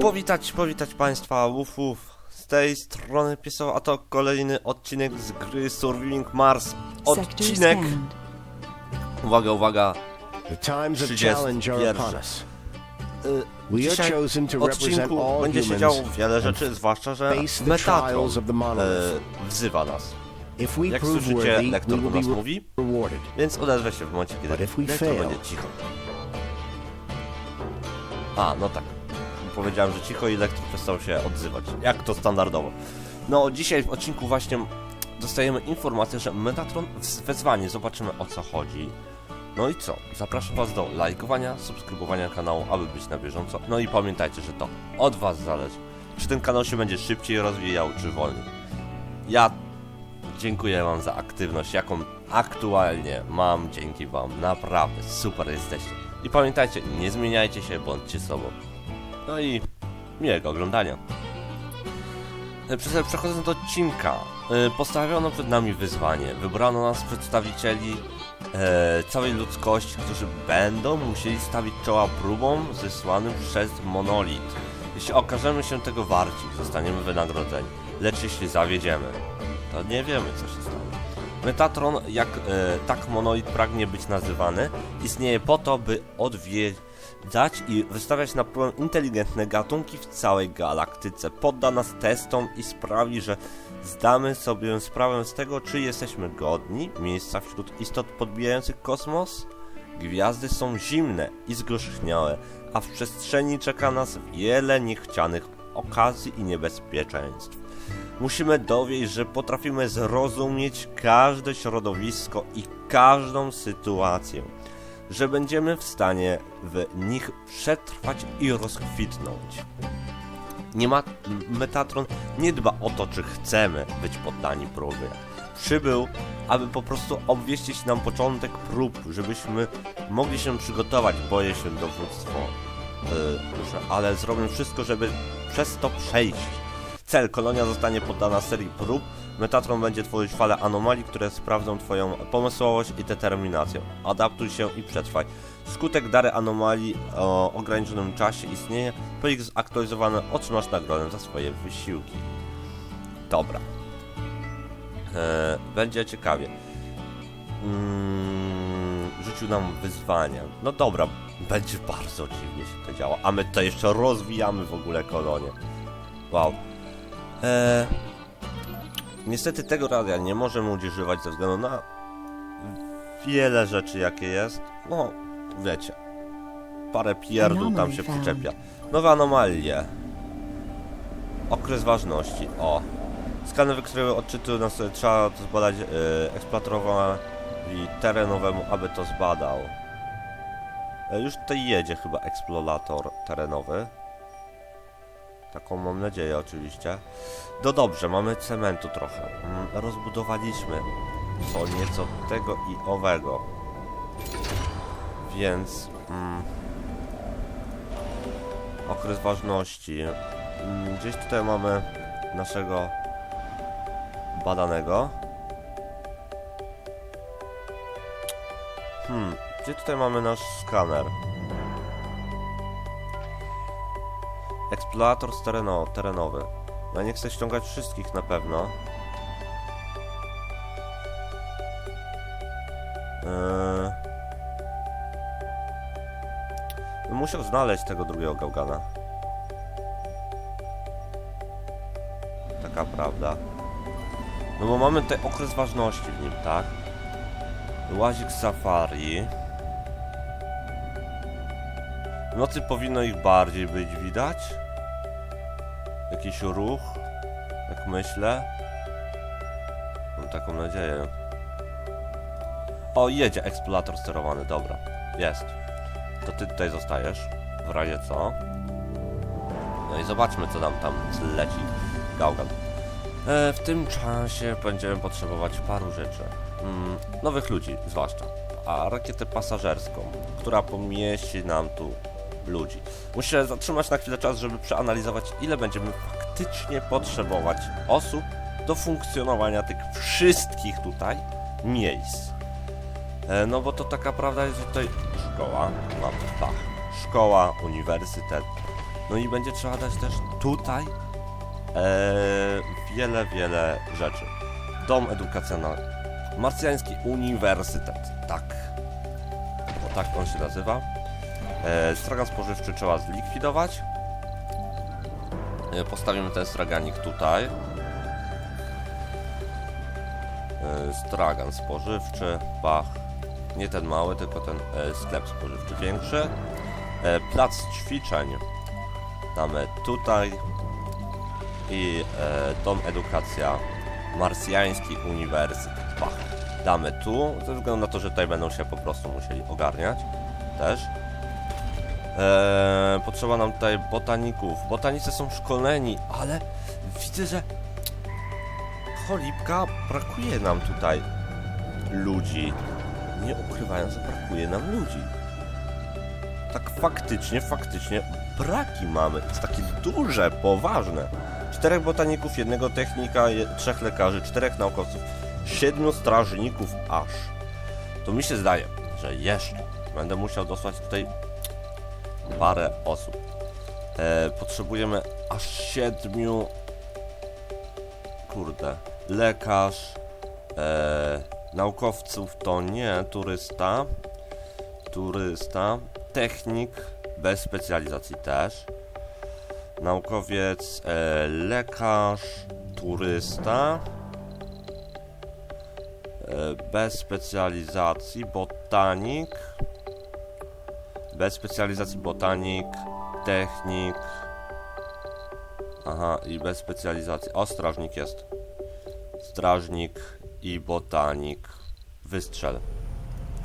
Powitać, powitać Państwa, uf, uf. Z tej strony Piesowa, a to kolejny odcinek z gry Surviving Mars. Odcinek, uwaga, uwaga, The times of 31. challenge are upon us. y, dzisiaj w odcinku będzie się działo wiele rzeczy, zwłaszcza, że Metatron e, wzywa nas. Jak słyszycie, lektor do nas mówi, więc odezwę się w momencie, kiedy lektor będzie cicho. A, no tak. Powiedziałem, że cicho i lektor przestał się odzywać. Jak to standardowo. No, dzisiaj w odcinku właśnie dostajemy informację, że Metatron wezwanie. Zobaczymy o co chodzi. No i co? Zapraszam Was do lajkowania, subskrybowania kanału, aby być na bieżąco. No i pamiętajcie, że to od Was zależy. Czy ten kanał się będzie szybciej rozwijał, czy wolniej. Ja dziękuję Wam za aktywność, jaką aktualnie mam dzięki Wam. Naprawdę super jesteście. I pamiętajcie, nie zmieniajcie się, bądźcie sobą. No i miłego oglądania. E, Prze- Przechodząc do odcinka, e, postawiono przed nami wyzwanie. Wybrano nas przedstawicieli e, całej ludzkości, którzy będą musieli stawić czoła próbom zesłanym przez monolit. Jeśli okażemy się tego warci, zostaniemy wynagrodzeni. Lecz jeśli zawiedziemy, to nie wiemy, co się stanie. Metatron, jak e, tak monolit pragnie być nazywany, istnieje po to, by odwiedzać i wystawiać na próbę inteligentne gatunki w całej galaktyce. Podda nas testom i sprawi, że zdamy sobie sprawę z tego, czy jesteśmy godni miejsca wśród istot podbijających kosmos. Gwiazdy są zimne i zgorzchniałe, a w przestrzeni czeka nas wiele niechcianych okazji i niebezpieczeństw. Musimy dowieść, że potrafimy zrozumieć każde środowisko i każdą sytuację, że będziemy w stanie w nich przetrwać i rozkwitnąć. Nie ma Metatron nie dba o to, czy chcemy być poddani próbie. Przybył, aby po prostu obwieścić nam początek prób, żebyśmy mogli się przygotować. Boję się dowództwo, yy, ale zrobię wszystko, żeby przez to przejść. Cel, kolonia zostanie poddana serii prób. Metatron będzie tworzyć falę anomalii, które sprawdzą Twoją pomysłowość i determinację. Adaptuj się i przetrwaj. Skutek dary anomalii o ograniczonym czasie istnieje. Po ich zaktualizowane otrzymasz nagrodę za swoje wysiłki. Dobra. Eee, będzie ciekawie. Mm, rzucił nam wyzwania. No dobra, będzie bardzo dziwnie się to działa. A my to jeszcze rozwijamy w ogóle kolonię. Wow. Eee, niestety tego radia nie możemy używać ze względu na wiele rzeczy jakie jest. No, wiecie. Parę pierdół tam się przyczepia. Nowe anomalie. Okres ważności. O. Skany wykryły odczyty nas trzeba to zbadać yy, eksploatorowi terenowemu, aby to zbadał. E, już tutaj jedzie chyba eksplorator terenowy. Taką mam nadzieję oczywiście. No dobrze, mamy cementu trochę. Mm, rozbudowaliśmy co nieco tego i owego. Więc... Mm, okres ważności. Mm, gdzieś tutaj mamy naszego badanego. Hmm, gdzie tutaj mamy nasz skaner? Eksplorator tereno, terenowy. Ja nie chcę ściągać wszystkich na pewno. Eee... Musiał znaleźć tego drugiego gałgana. Taka prawda. No bo mamy tutaj okres ważności w nim, tak? Łazik safari. W nocy powinno ich bardziej być widać. Jakiś ruch, jak myślę. Mam taką nadzieję. O, jedzie eksplorator sterowany, dobra. Jest. To ty tutaj zostajesz, w razie co. No i zobaczmy, co nam tam zleci. Gałgan. E, w tym czasie będziemy potrzebować paru rzeczy. Mm, nowych ludzi, zwłaszcza. A rakietę pasażerską, która pomieści nam tu ludzi. Muszę zatrzymać na chwilę czas, żeby przeanalizować, ile będziemy faktycznie potrzebować osób do funkcjonowania tych wszystkich tutaj miejsc. E, no bo to taka prawda jest, że tutaj szkoła, mamy tak, szkoła, uniwersytet, No i będzie trzeba dać też tutaj e, wiele, wiele rzeczy. Dom edukacjonalny. Marsjański Uniwersytet. Tak. Bo tak on się nazywa. E, stragan spożywczy trzeba zlikwidować. E, postawimy ten straganik tutaj. E, stragan spożywczy. Bach. Nie ten mały, tylko ten e, sklep spożywczy większy. Plac ćwiczeń damy tutaj i dom edukacja Marsjański Uniwersytet. Bach. Damy tu, ze względu na to, że tutaj będą się po prostu musieli ogarniać też. E, potrzeba nam tutaj botaników. Botanicy są szkoleni, ale widzę, że cholipka brakuje nam tutaj ludzi. Nie ukrywając, brakuje nam ludzi. Tak faktycznie, faktycznie braki mamy. Jest takie duże, poważne. Czterech botaników, jednego technika, trzech lekarzy, czterech naukowców, siedmiu strażników aż. To mi się zdaje, że jeszcze będę musiał dosłać tutaj parę osób. E, potrzebujemy aż siedmiu. Kurde. Lekarz. E, naukowców to nie. Turysta. Turysta. Technik. Bez specjalizacji też. Naukowiec. E, lekarz. Turysta. E, bez specjalizacji. Botanik bez specjalizacji botanik, technik. Aha, i bez specjalizacji. O, strażnik jest. Strażnik i botanik. Wystrzel.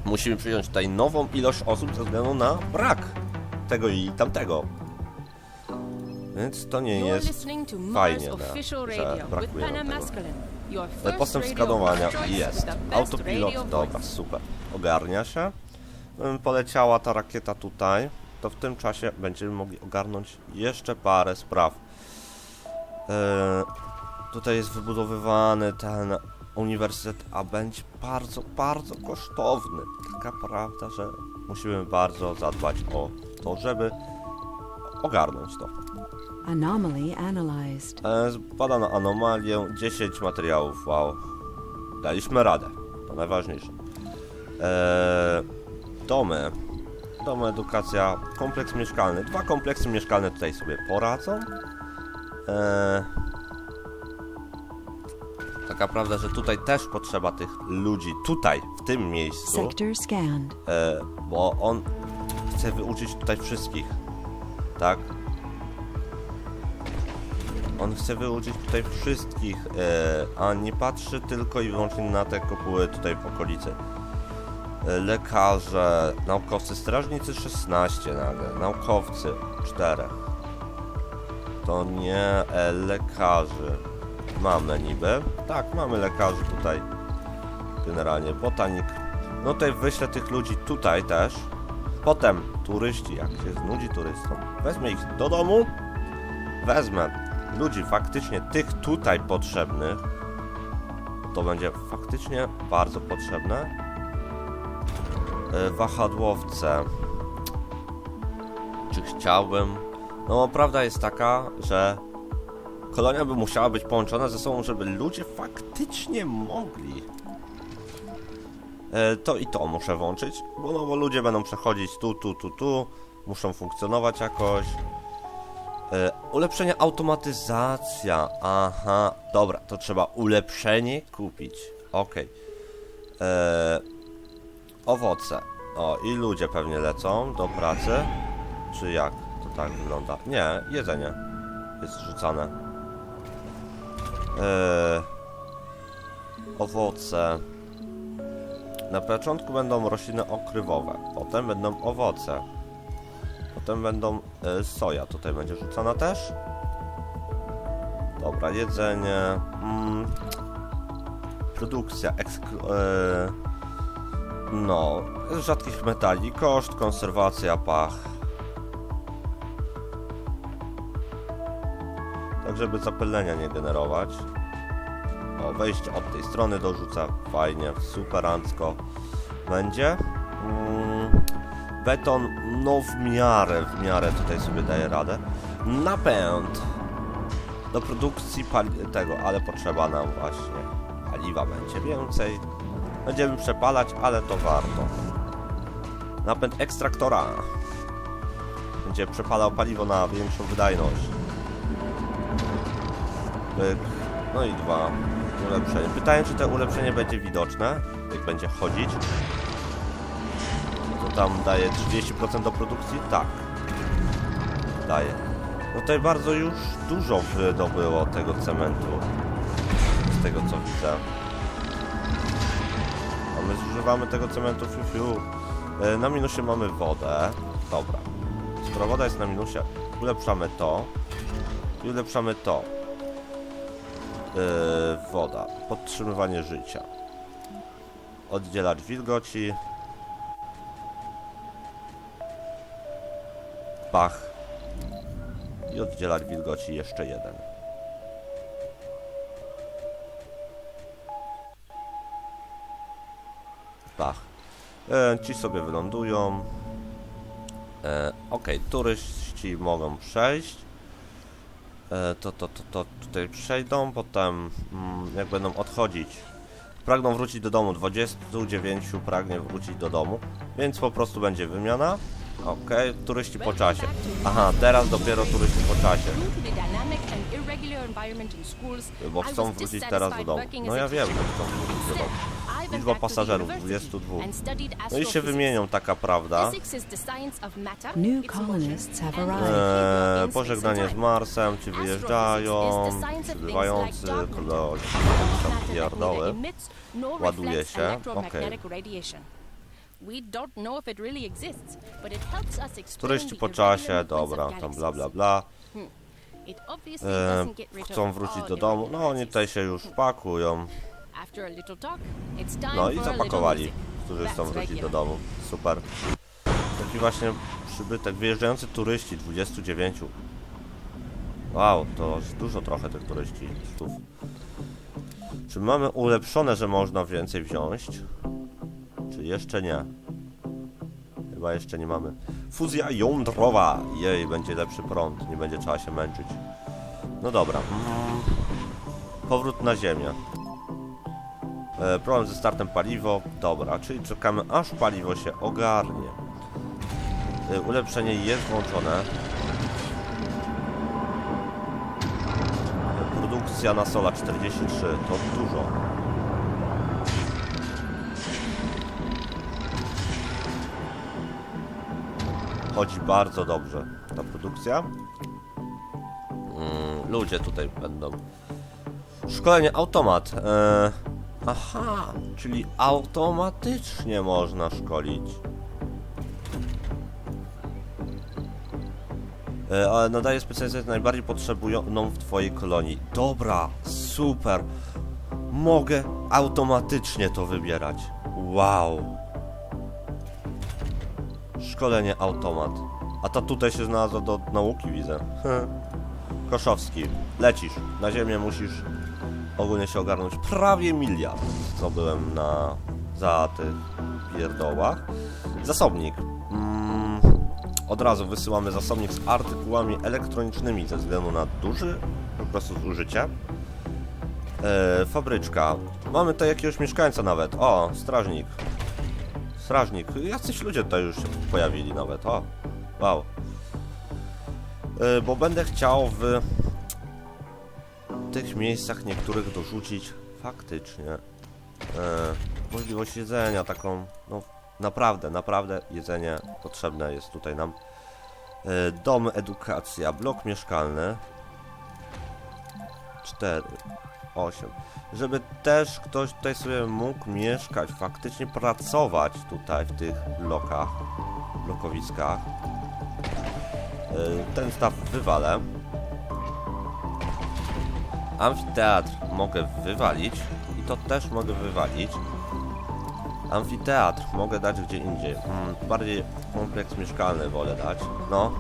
Musimy przyjąć tutaj nową ilość osób ze względu na brak tego i tamtego. Więc to nie jest fajnie, że brakuje tego. First Postęp skanowania jest. Autopilot, dobra, super. Ogarnia się. Poleciała ta rakieta tutaj. To w tym czasie będziemy mogli ogarnąć jeszcze parę spraw. E, tutaj jest wybudowywany ten uniwersytet, a będzie bardzo, bardzo kosztowny. Taka prawda, że musimy bardzo zadbać o to, żeby ogarnąć to. Anomaly analyzed. E, Zbadano anomalię, 10 materiałów, wow. Daliśmy radę, to najważniejsze. E, domy. Domy, edukacja, kompleks mieszkalny. Dwa kompleksy mieszkalne tutaj sobie poradzą. E, taka prawda, że tutaj też potrzeba tych ludzi, tutaj, w tym miejscu. E, bo on chce wyuczyć tutaj wszystkich, tak? On chce wyuczyć tutaj wszystkich, e, a nie patrzy tylko i wyłącznie na te kopuły tutaj w okolicy. Lekarze, naukowcy, strażnicy 16 nagle, naukowcy 4. To nie e, lekarzy. Mamy niby. Tak, mamy lekarzy tutaj. Generalnie botanik. No tutaj wyślę tych ludzi tutaj też. Potem turyści, jak się znudzi turystom, wezmę ich do domu. Wezmę ludzi faktycznie tych tutaj potrzebnych. To będzie faktycznie bardzo potrzebne. E, Wahadłowce. Czy chciałbym? No, prawda jest taka, że kolonia by musiała być połączona ze sobą, żeby ludzie faktycznie mogli E, to i to muszę włączyć, bo, no, bo ludzie będą przechodzić tu, tu, tu, tu, muszą funkcjonować jakoś. E, ulepszenie automatyzacja, aha, dobra, to trzeba ulepszenie kupić, okej. E, Owoce, o i ludzie pewnie lecą do pracy, czy jak to tak wygląda? Nie, jedzenie jest rzucane. E, owoce. Na początku będą rośliny okrywowe, potem będą owoce, potem będą e, soja, tutaj będzie rzucana też. Dobra, jedzenie, mm, produkcja, eksklu- e, no, z rzadkich metali, koszt, konserwacja, pach. Tak, żeby zapylenia nie generować. O, wejście od tej strony dorzuca. Fajnie, superancko będzie. Mm, beton, no w miarę, w miarę tutaj sobie daje radę. Napęd. Do produkcji tego, ale potrzeba nam właśnie paliwa będzie więcej. Będziemy przepalać, ale to warto. Napęd ekstraktora. Będzie przepalał paliwo na większą wydajność. No i dwa. Ulepszenie. Pytanie, czy to ulepszenie będzie widoczne, jak będzie chodzić. To tam daje 30% do produkcji? Tak. Daje. No tutaj bardzo już dużo wydobyło tego cementu. Z tego co widzę. Zużywamy tego cementu fiu, fiu. E, Na minusie mamy wodę. Dobra. Skoro woda jest na minusie, ulepszamy to. I ulepszamy to. Yy, woda. Podtrzymywanie życia. Oddzielacz wilgoci. Pach. I oddzielacz wilgoci jeszcze jeden. E, ci sobie wylądują. E, ok, turyści mogą przejść. E, to, to, to, to tutaj przejdą, potem mm, jak będą odchodzić, pragną wrócić do domu, 29 pragnie wrócić do domu, więc po prostu będzie wymiana. Ok, turyści po czasie. Aha, teraz dopiero turyści po czasie, bo chcą wrócić teraz do domu. No ja wiem, że chcą wrócić do domu. Liczba pasażerów, university 22. and studied No i się wymienią, taka prawda. Eee, pożegnanie z. Marsem, ci wyjeżdżają, przybywający, that pierdoły. Ładuje się. us explain Turyści po czasie, dobra, tam bla bla bla. E, get rid chcą wrócić do domu, no oni tutaj się już pakują. No i zapakowali, którzy chcą wrócić do domu. Super. Taki właśnie przybytek, wyjeżdżający turyści, 29. Wow, to dużo trochę tych turystów. Czy mamy ulepszone, że można więcej wziąć? Czy jeszcze nie? Chyba jeszcze nie mamy. Fuzja jądrowa! Jej, będzie lepszy prąd, nie będzie trzeba się męczyć. No dobra. Mm. Powrót na ziemię. E, problem ze startem paliwo. Dobra, czyli czekamy aż paliwo się ogarnie. E, ulepszenie jest włączone. E, produkcja na sola 43 to dużo. Chodzi bardzo dobrze ta produkcja. Mm, ludzie tutaj będą. Szkolenie automat. Aha, czyli automatycznie można szkolić. E, ale nadaje specjalizację najbardziej potrzebującą w Twojej kolonii. Dobra, super. Mogę automatycznie to wybierać. Wow. Szkolenie automat. A ta tutaj się znalazła do nauki, widzę. Koszowski, lecisz. Na ziemię musisz ogólnie się ogarnąć prawie miliard. Co byłem na za tych pierdołach. Zasobnik. Mm, od razu wysyłamy zasobnik z artykułami elektronicznymi ze względu na duży po prostu zużycie. E, fabryczka. Mamy tutaj jakiegoś mieszkańca nawet. O, strażnik. Strażnik. Jacyś ludzie tutaj już się pojawili nawet. O, wow. E, bo będę chciał w tych miejscach niektórych dorzucić faktycznie e, możliwość jedzenia, taką, no naprawdę, naprawdę jedzenie potrzebne jest tutaj nam. E, dom, edukacja, blok mieszkalny 4, 8. Żeby też ktoś tutaj sobie mógł mieszkać, faktycznie pracować tutaj w tych blokach, blokowiskach. E, ten staw wywalę. Amfiteatr mogę wywalić i to też mogę wywalić. Amfiteatr mogę dać gdzie indziej. Mm, bardziej kompleks mieszkalny wolę dać. No.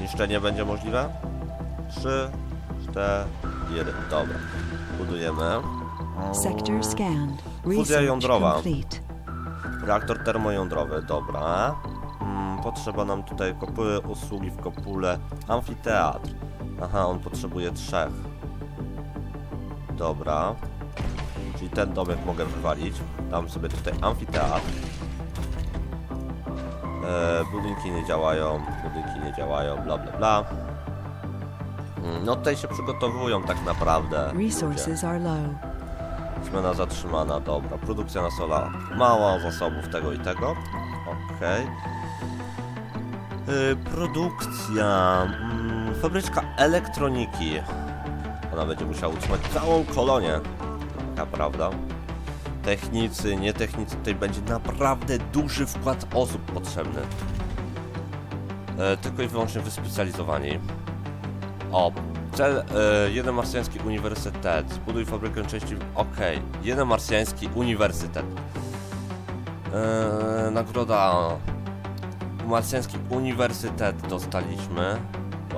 Niszczenie będzie możliwe? 3, 4, 1. Dobra. Budujemy. Sector scanned. Fuzja jądrowa. Reaktor termojądrowy, dobra. Mm, potrzeba nam tutaj kopuły, usługi w kopule, amfiteatr. Aha, on potrzebuje trzech. Dobra. Czyli ten domek mogę wywalić. Dam sobie tutaj amfiteatr. E, budynki nie działają, budynki nie działają, bla bla bla. Mm, No tutaj się przygotowują tak naprawdę. Resources are low. Zmiana zatrzymana, dobra. Produkcja na sola. Mało zasobów tego i tego. Okej. Y, produkcja. Mm, fabryczka elektroniki. Ona będzie musiała utrzymać całą kolonię. Taka prawda. Technicy, nietechnicy. Tutaj będzie naprawdę duży wkład osób potrzebny. E, tylko i wyłącznie wyspecjalizowani. O, cel e, jeden marsjański uniwersytet. Zbuduj fabrykę części. Okej, jeden marsjański uniwersytet. E, nagroda. Marsjański uniwersytet dostaliśmy.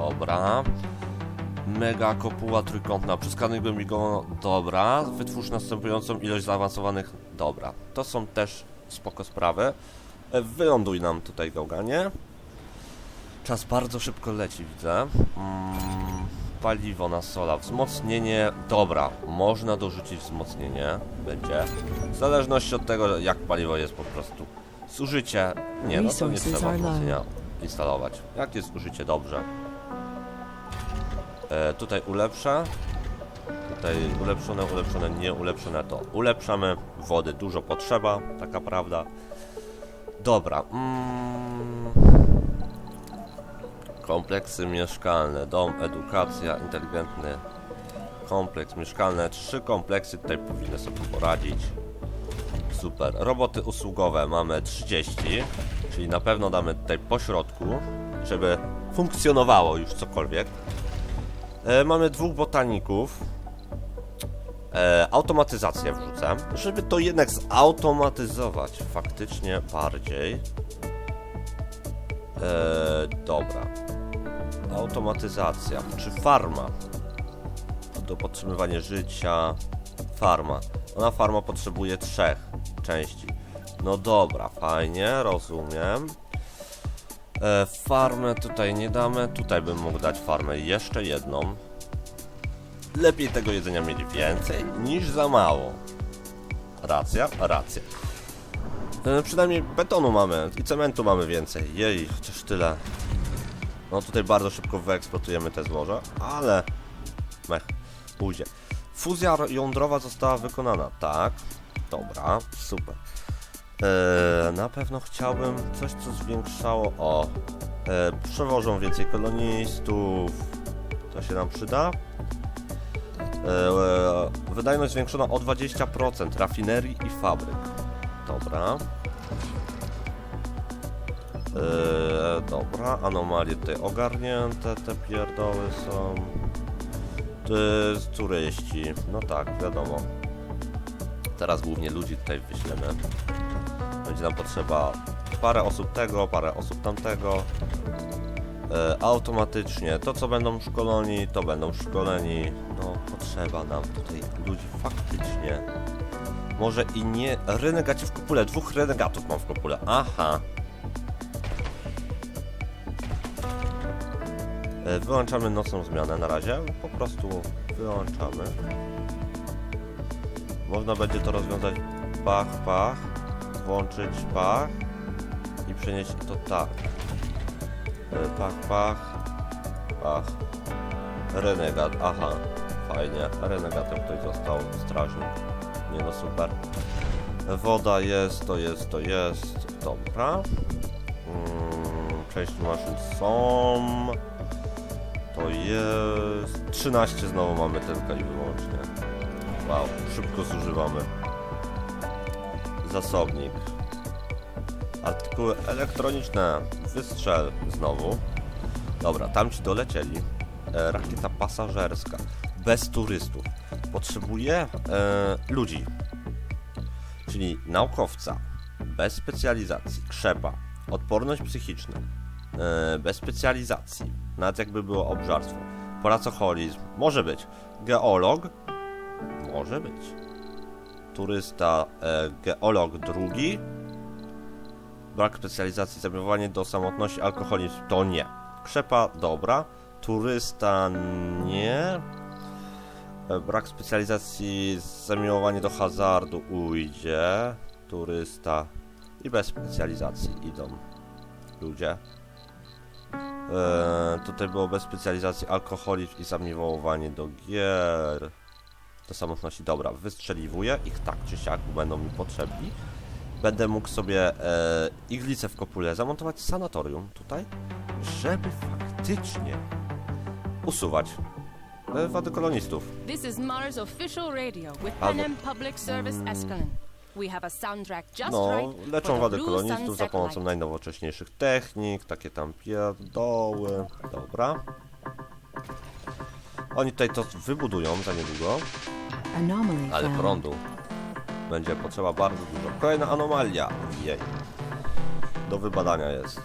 Dobra. Mega kopuła trójkątna. Przeskanuj głębigową. Dobra. Wytwórz następującą ilość zaawansowanych. Dobra. To są też spoko sprawy. E, wyląduj nam tutaj gałganie. Czas bardzo szybko leci, widzę. Mm, paliwo na sola, wzmocnienie. Dobra, można dorzucić wzmocnienie. Będzie. W zależności od tego, jak paliwo jest po prostu. Zużycie. Nie, no to nie trzeba wzmocnienia instalować. Jak jest zużycie, dobrze. E, tutaj ulepszę. Tutaj ulepszone, ulepszone, nie ulepszone to ulepszamy. Wody dużo potrzeba, taka prawda. Dobra. Mm. Kompleksy mieszkalne, dom, edukacja, inteligentny kompleks mieszkalny. Trzy kompleksy tutaj powinny sobie poradzić. Super. Roboty usługowe mamy 30, czyli na pewno damy tutaj po środku, żeby funkcjonowało już cokolwiek. E, mamy dwóch botaników. E, automatyzację wrzucę, żeby to jednak zautomatyzować faktycznie bardziej. E, dobra. Automatyzacja. Czy farma? Do podtrzymywania życia. Farma. Ona farma potrzebuje trzech części. No dobra, fajnie, rozumiem. E, farmę tutaj nie damy. Tutaj bym mógł dać farmę jeszcze jedną. Lepiej tego jedzenia mieć więcej niż za mało. Racja, racja. E, przynajmniej betonu mamy i cementu mamy więcej. Jej, chociaż tyle. No tutaj bardzo szybko wyeksploatujemy te złoża, ale mech, pójdzie. Fuzja jądrowa została wykonana, tak. Dobra, super. E, na pewno chciałbym coś, co zwiększało. O, e, przewożą więcej kolonistów. To się nam przyda. E, wydajność zwiększona o 20% rafinerii i fabryk. Dobra. E, dobra, anomalie tutaj ogarnięte, te pierdoły są. Jest turyści, no tak, wiadomo. Teraz głównie ludzi tutaj wyślemy. Będzie nam potrzeba parę osób tego, parę osób tamtego. E, automatycznie to co będą szkoleni, to będą szkoleni. No potrzeba nam tutaj ludzi faktycznie. Może i nie. Renegaci w kopule. Dwóch renegatów mam w kopule. Aha. E, Wyłączamy nocną zmianę na razie. Po prostu wyłączamy. Można będzie to rozwiązać pach, pach. Włączyć pach. I przenieść to tak. E, Pach, pach. Pach. Renegat. Aha. Fajnie. Renegatem ktoś został. Strażnik. Nie no super. Woda jest, to jest, to jest. Dobra. Mm, części maszyn są. To jest. 13 znowu mamy tylko i wyłącznie. Wow, szybko zużywamy. Zasobnik. Artykuły elektroniczne. Wystrzel znowu. Dobra, tam ci dolecieli. E, rakieta pasażerska. Bez turystów. Potrzebuje e, ludzi. Czyli naukowca. Bez specjalizacji. Krzepa. Odporność psychiczna. E, bez specjalizacji. Nawet jakby było obżarstwo. Pracoholizm. Może być. Geolog. Może być. Turysta. E, geolog drugi. Brak specjalizacji, zamiłowanie do samotności, alkoholizm to nie. Krzepa, dobra. Turysta, nie. E, Brak specjalizacji, zamiłowanie do hazardu ujdzie. Turysta i bez specjalizacji idą ludzie. E, tutaj było bez specjalizacji alkoholizm i zamiłowanie do gier. Do samotności, dobra, wystrzeliwuję ich tak czy siak, bo będą mi potrzebni. Będę mógł sobie e, iglicę w kopule zamontować sanatorium tutaj, żeby faktycznie usuwać e, wady kolonistów. This is Mars official radio with Panem Public Service Escalon. We have a soundtrack just No, right leczą for the wady Blue kolonistów za Sunset pomocą Light. najnowocześniejszych technik, takie tam pierdoły. Dobra. Oni tutaj to wybudują za niedługo, ale prądu będzie potrzeba bardzo dużo. Kolejna anomalia. Jej. Do wybadania jest.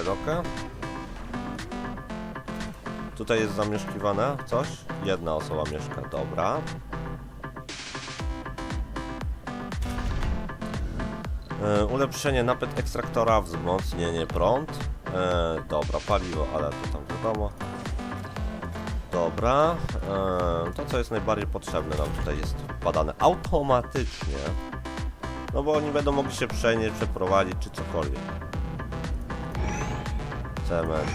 Okej. Tutaj jest zamieszkiwane coś? Jedna osoba mieszka, dobra. E, ulepszenie napęd ekstraktora, wzmocnienie prąd. E, dobra, paliwo, ale to tam wiadomo. Dobra, e, to co jest najbardziej potrzebne nam tutaj jest badane automatycznie. No bo oni będą mogli się przenieść, przeprowadzić czy cokolwiek. Cement,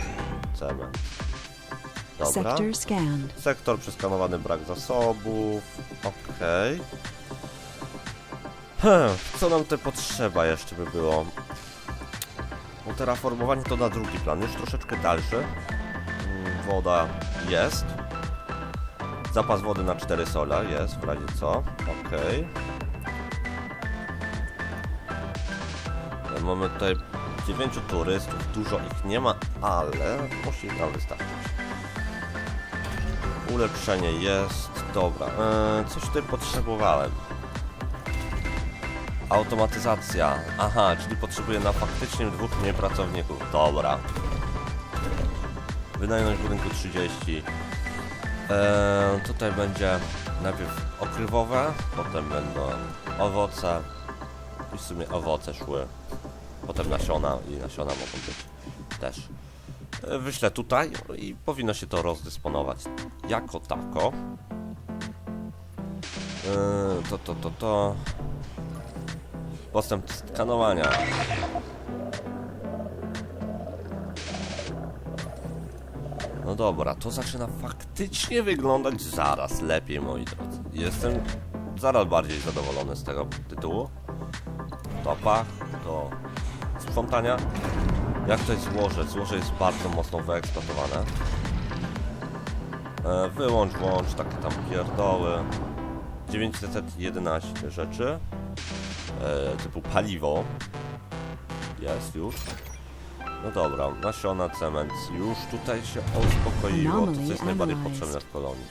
cement. Dobra. Sector scanned. Sektor przeskanowany, brak zasobów. Okej. Hmm, co nam tutaj potrzeba jeszcze by było? No terraformowanie to na drugi plan, już troszeczkę dalszy. Mm, Woda jest. Zapas wody na 4 sola jest, w razie co. E, Mamy tutaj 9 turystów, dużo ich nie ma, ale musi nam wystarczyć. Ulepszenie jest. Dobra. Eee, coś tutaj potrzebowałem. Automatyzacja. Aha, czyli potrzebuję na faktycznie dwóch mniej pracowników. Dobra. Wynajmność budynku 30. Eee, tutaj będzie najpierw okrywowe, potem będą owoce. I w sumie owoce szły. Potem nasiona i nasiona mogą być też. E, wyślę tutaj i powinno się to rozdysponować jako tako. Yy, to, to, to, to. Postęp skanowania. No dobra, to zaczyna faktycznie wyglądać zaraz lepiej, moi drodzy. Jestem zaraz bardziej zadowolony z tego tytułu. To pach, to sprzątania. Jak to jest złoże? Złoże jest bardzo mocno wyeksploatowane. E, wyłącz, włącz, takie tam pierdoły. 911 rzeczy. E, typu paliwo. Jest już. No dobra, nasiona, cement. Już tutaj się uspokoiło. To co jest najbardziej potrzebne w kolonii.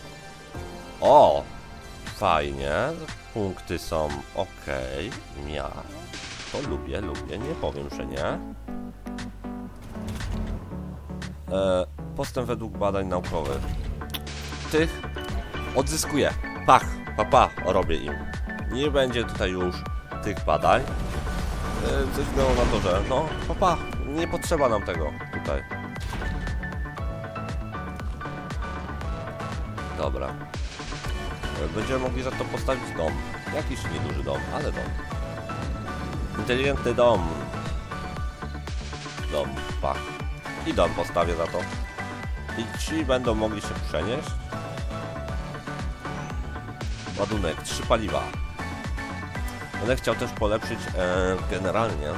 O! Fajnie. Punkty są ok. Ja to lubię, lubię. Nie powiem, że nie. E, postęp według badań naukowych. Tych odzyskuję. Pach, papa, robię im. Nie będzie tutaj już tych badań. E, coś było na to, że no, papa, nie potrzeba nam tego tutaj. Dobra. Będziemy mogli za to postawić dom. Jakiś nieduży dom, ale dom. Inteligentny dom. Dom, pach. I dom postawię za to. I ci będą mogli się przenieść. Ładunek, trzy paliwa. Będę chciał też polepszyć e, generalnie.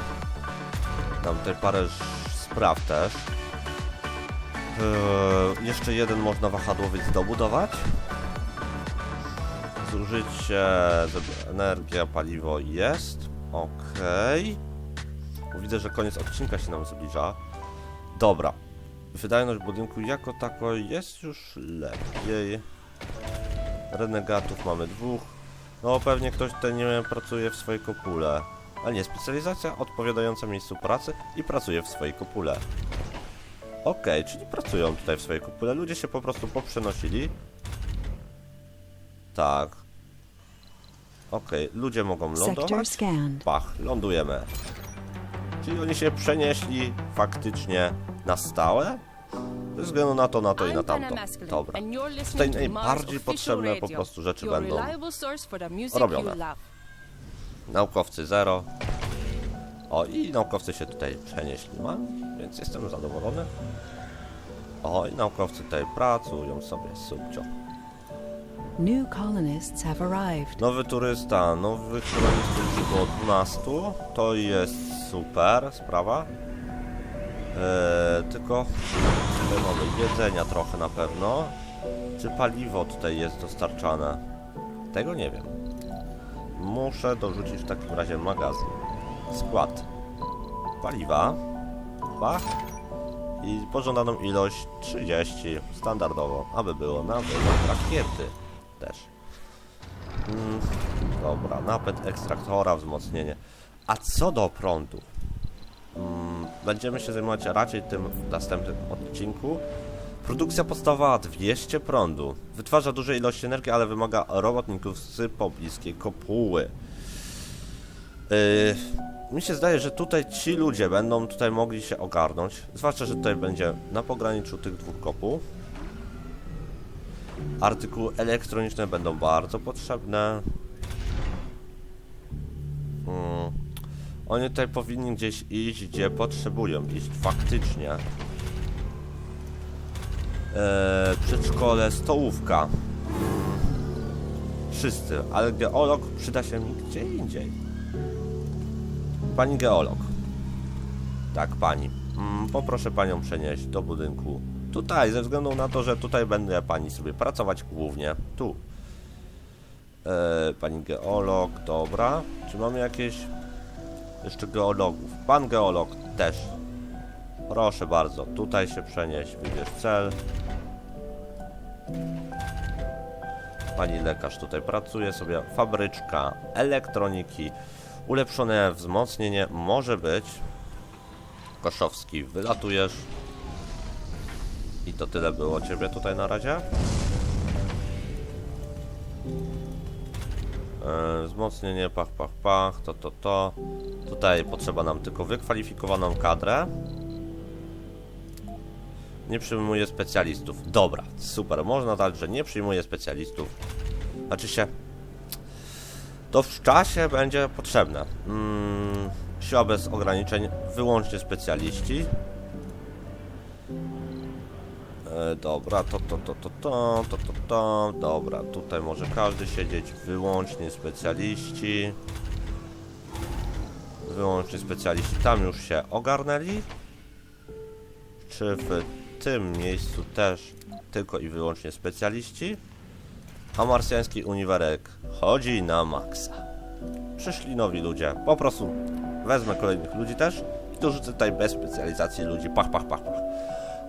Mam tutaj parę spraw też. E, jeszcze jeden można wahadłowiec dobudować. Zużycie, energia, paliwo jest. Okej. Widzę, że koniec odcinka się nam zbliża. Dobra. Wydajność budynku jako tako jest już lepiej. Renegatów mamy dwóch. No pewnie ktoś tutaj nie pracuje w swojej kopule. Ale nie, specjalizacja odpowiadająca miejscu pracy i pracuje w swojej kopule. Okej, czyli pracują tutaj w swojej kopule. Ludzie się po prostu poprzenosili. Tak. Okej, ludzie mogą lądować. Pach, lądujemy. Czyli oni się przenieśli faktycznie na stałe? Ze względu na to, na to i na tamto. Dobra. Tutaj najbardziej potrzebne po prostu rzeczy będą robione. Naukowcy zero. O, i naukowcy się tutaj przenieśli, ma? więc jestem zadowolony. O, i naukowcy tutaj pracują sobie, subcio. New colonists have arrived. Nowy turysta, nowych kolonistów przybyło 12, to jest super sprawa. Eee, tylko tutaj mamy jedzenia trochę na pewno. Czy paliwo tutaj jest dostarczane? Tego nie wiem. Muszę dorzucić w takim razie magazyn. Skład paliwa. Bach. I pożądaną ilość 30 standardowo, aby było na wylot rakiety też. Mm, dobra, napęd ekstraktora, wzmocnienie. A co do prądu? Mm, będziemy się zajmować raczej tym w następnym odcinku. Produkcja podstawowa 200 prądu. Wytwarza duże ilości energii, ale wymaga robotników z pobliskiej kopuły. Yy, mi się zdaje, że tutaj ci ludzie będą tutaj mogli się ogarnąć. Zwłaszcza, że tutaj będzie na pograniczu tych dwóch kopuł. Artykuły elektroniczne będą bardzo potrzebne. Mm. Oni tutaj powinni gdzieś iść, gdzie potrzebują iść faktycznie. Eee, przedszkole, stołówka. Wszyscy, ale geolog przyda się mi gdzie indziej. Pani geolog. Tak, pani. Mm, poproszę panią przenieść do budynku. Tutaj, ze względu na to, że tutaj będę pani sobie pracować głównie. Tu. E, pani geolog, dobra. Czy mamy jakieś jeszcze geologów? Pan geolog też. Proszę bardzo, tutaj się przenieść, wybierz cel. Pani lekarz tutaj pracuje sobie. Fabryczka elektroniki. Ulepszone wzmocnienie może być. Koszowski, wylatujesz. I to tyle było ciebie tutaj na razie. E, wzmocnienie, pach, pach, pach, to, to, to. Tutaj potrzeba nam tylko wykwalifikowaną kadrę. Nie przyjmuje specjalistów. Dobra, super. Można dać, że nie przyjmuje specjalistów. Znaczy się... To w czasie będzie potrzebne. Mm, siła bez ograniczeń, wyłącznie specjaliści. E, dobra, to, to, to, to, to, to, to, to, dobra, tutaj może każdy siedzieć, wyłącznie specjaliści. Wyłącznie specjaliści, tam już się ogarnęli. Czy w tym miejscu też tylko i wyłącznie specjaliści? A marsjański uniwerek chodzi na maksa. Przyszli nowi ludzie, po prostu wezmę kolejnych ludzi też i dorzucę tutaj bez specjalizacji ludzi, pach, pach, pach, pach.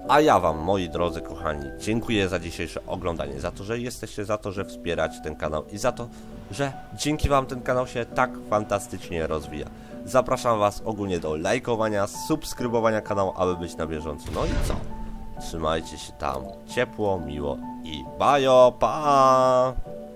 A ja Wam, moi drodzy kochani, dziękuję za dzisiejsze oglądanie, za to, że jesteście, za to, że wspieracie ten kanał i za to, że dzięki Wam ten kanał się tak fantastycznie rozwija. Zapraszam Was ogólnie do lajkowania, subskrybowania kanału, aby być na bieżąco. No i co? Trzymajcie się tam ciepło, miło i bajo, pa!